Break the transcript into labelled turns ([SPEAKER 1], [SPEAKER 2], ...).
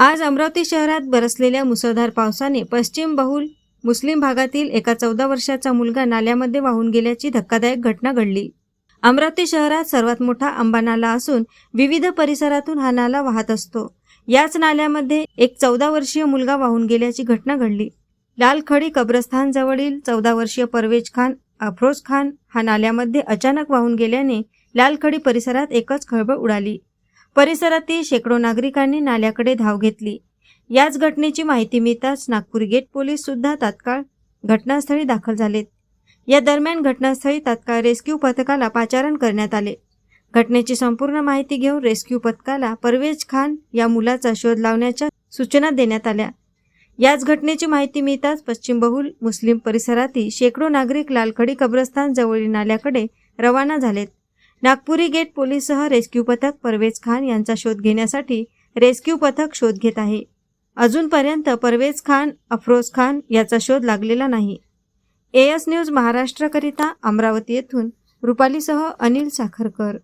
[SPEAKER 1] आज अमरावती शहरात बरसलेल्या मुसळधार पावसाने पश्चिम बहुल मुस्लिम भागातील एका चौदा वर्षाचा मुलगा नाल्यामध्ये वाहून गेल्याची धक्कादायक घटना घडली. अमरावती शहरात सर्वात मोठा आंबा नाला असून विविध परिसरातून हा नाला वाहत असतो. याच नाल्यामध्ये एक चौदा वर्षीय मुलगा वाहून गेल्याची घटना घडली. लालखडी कब्रस्थानजवळील चौदा वर्षीय परवेज खान अफरोज खान हा नाल्यामध्ये अचानक वाहून गेल्याने लालखडी परिसरात एकच खळबळ उडाली. परिसरातील शेकडो नागरिकांनी नाल्याकडे धाव घेतली. याच घटनेची माहिती मिळताच नागपूर गेट पोलीस सुद्धा तात्काळ घटनास्थळी दाखल झालेत. या दरम्यान घटनास्थळी तात्काळ रेस्क्यू पथकाला पाचारण करण्यात आले. घटनेची संपूर्ण माहिती घेऊन रेस्क्यू पथकाला परवेज खान या मुलाचा शोध लावण्याच्या सूचना देण्यात आल्या. याच घटनेची माहिती मिळताच पश्चिम बहुल मुस्लिम परिसरातील शेकडो नागरिक लालखडी कब्रस्तान जवळील नाल्याकडे रवाना झालेत. नागपुरी गेट पोलीससह रेस्क्यू पथक परवेज खान यांचा शोध घेण्यासाठी रेस्क्यू पथक शोध घेत आहे. अजूनपर्यंत परवेज खान अफरोज खान याचा शोध लागलेला नाही. एएस न्यूज महाराष्ट्रकरिता अमरावती येथून रुपालीसह अनिल साखरकर.